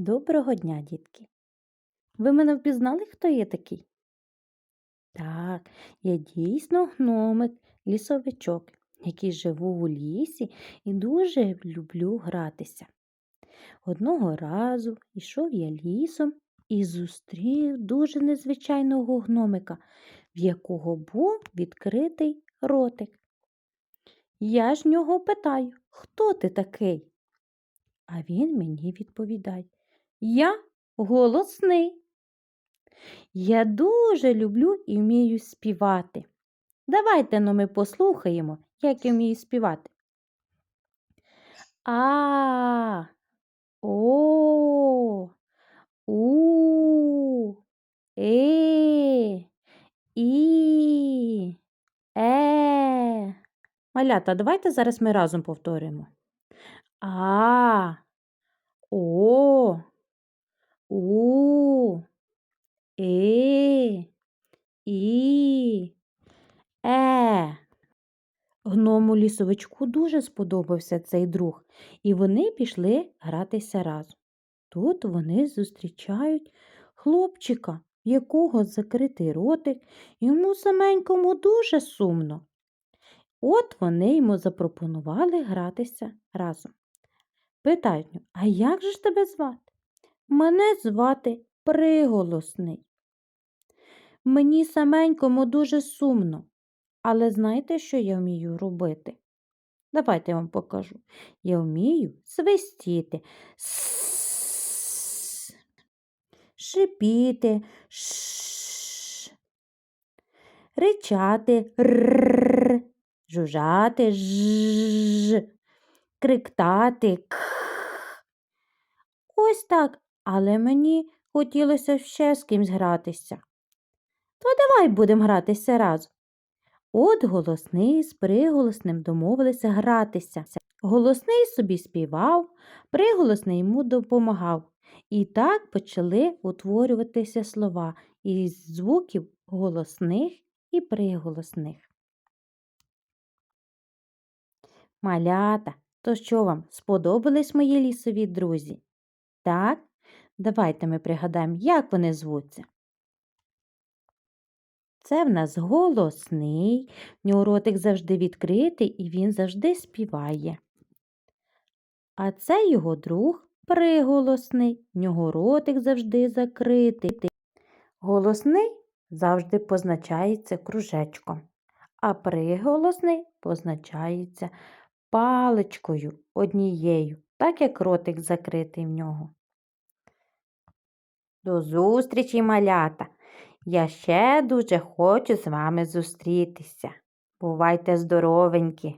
Доброго дня, дітки. Ви мене впізнали, хто я такий? Так, я дійсно гномик, лісовичок, який живу у лісі і дуже люблю гратися. Одного разу йшов я лісом і зустрів дуже незвичайного гномика, в якого був відкритий ротик. Я ж нього питаю, хто ти такий? А він мені відповідає, я голосний. Я дуже люблю і вмію співати. Давайте ну, ми послухаємо, як я вмію співати. А, о, у, е, і, е. Малята, давайте зараз ми разом повторимо. А, о, у, е, і, е. Гному лісовичку дуже сподобався цей друг, і вони пішли гратися разом. Тут вони зустрічають хлопчика, в якого закритий ротик, йому саменькому дуже сумно. От вони йому запропонували гратися разом. Питають, а як же ж тебе звати? Мене звати приголосний. Мені саменькому дуже сумно, але знаєте, що я вмію робити? Давайте я вам покажу. Я вмію свистіти, шипіти, ричати, жужжати, криктати. Ось так, але мені хотілося ще з кимсь гратися. То давай будемо гратися разом. От голосний з приголосним домовилися гратися. Голосний собі співав, приголосний йому допомагав. І так почали утворюватися слова із звуків голосних і приголосних. Малята, то що вам сподобались мої лісові друзі? Так, давайте ми пригадаємо, як вони звуться. Це в нас голосний, в нього ротик завжди відкритий і він завжди співає. А це його друг приголосний, в нього ротик завжди закритий. Голосний завжди позначається кружечком, а приголосний позначається паличкою однією, так як ротик закритий в нього. До зустрічі, малята! Я ще дуже хочу з вами зустрітися. Бувайте здоровенькі!